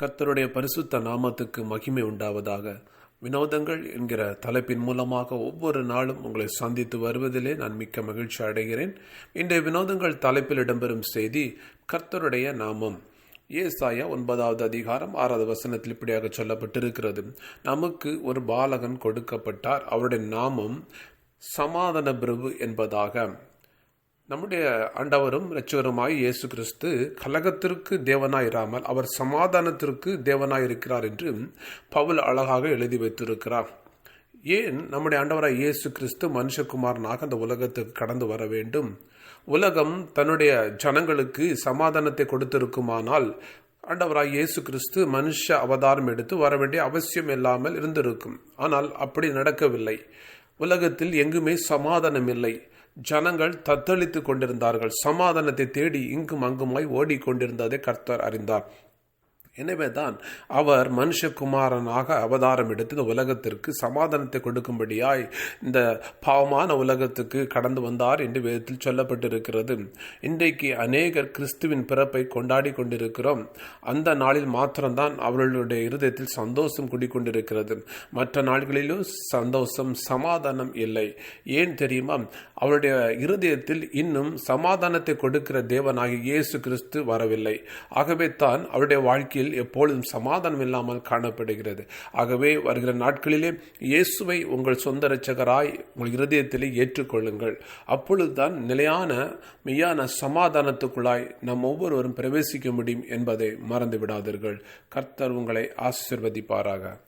கர்த்தருடைய பரிசுத்த நாமத்துக்கு மகிமை உண்டாவதாக. வினோதங்கள் என்கிற தலைப்பின் மூலமாக ஒவ்வொரு நாளும் உங்களை சந்தித்து வருவதிலே நான் மிக்க மகிழ்ச்சி அடைகிறேன். இன்றைய வினோதங்கள் தலைப்பில் இடம்பெறும் செய்தி கர்த்தருடைய நாமம். ஏசாயா ஒன்பதாவது அதிகாரம் ஆறாவது வசனத்தில் இப்படியாக சொல்லப்பட்டிருக்கிறது. நமக்கு ஒரு பாலகன் கொடுக்கப்பட்டார். அவருடைய நாமம் சமாதான பிரபு என்பதாக. நம்முடைய ஆண்டவரும் இரட்சகருமாய் இயேசு கிறிஸ்து கலகத்திற்கு தேவனாயிராமல் அவர் சமாதானத்திற்கு தேவனாயிருக்கிறார் என்று பவுல் அழகாக எழுதி வைத்திருக்கிறார். ஏன் நம்முடைய ஆண்டவராய் இயேசு கிறிஸ்து மனுஷகுமாரனாக அந்த உலகத்துக்கு கடந்து வர வேண்டும்? உலகம் தன்னுடைய ஜனங்களுக்கு சமாதானத்தை கொடுத்திருக்குமானால் ஆண்டவராய் இயேசு கிறிஸ்து மனுஷ அவதாரம் எடுத்து வர வேண்டிய அவசியம் இல்லாமல் இருந்திருக்கும். ஆனால் அப்படி நடக்கவில்லை. உலகத்தில் எங்குமே சமாதானம் இல்லை. ஜனங்கள் தத்தளித்து கொண்டிருந்தார்கள். சமாதானத்தை தேடி இங்கும் அங்குமாய் ஓடிக்கொண்டிருந்ததை கர்த்தர் அறிந்தார். எனவே தான் அவர் மனுஷகுமாரனாக அவதாரம் எடுத்து இந்த உலகத்திற்கு சமாதானத்தை கொடுக்கும்படியாய் இந்த பாவமான உலகத்துக்கு கடந்து வந்தார் என்று வேதத்தில் சொல்லப்பட்டிருக்கிறது. இன்றைக்கு அநேகர் கிறிஸ்துவின் பிறப்பை கொண்டாடி கொண்டிருக்கிறோம். அந்த நாளில் மாத்திரம்தான் அவர்களுடைய இருதயத்தில் சந்தோஷம் குடிக்கொண்டிருக்கிறது மற்ற நாள்களிலும் சந்தோஷம் சமாதானம் இல்லை. ஏன் தெரியுமா? அவருடைய இருதயத்தில் இன்னும் சமாதானத்தை கொடுக்கிற தேவனாகி இயேசு கிறிஸ்து வரவில்லை. ஆகவே தான் அவருடைய வாழ்க்கையில் எப்பொழுதும் சமாதானம் இல்லாமல் காணப்படுகிறது. ஆகவே வருகிற நாட்களிலே இயேசுவை உங்கள் சொந்த இரட்சகராய் உங்கள் இருதயத்திலே ஏற்றுக்கொள்ளுங்கள். அப்பொழுதுதான் நிலையான மெய்யான சமாதானத்துக்குள்ளாய் நாம் ஒவ்வொருவரும் பிரவேசிக்க முடியும் என்பதை மறந்து விடாதீர்கள் கர்த்தர் உங்களை ஆசிர்வதிப்பாராக.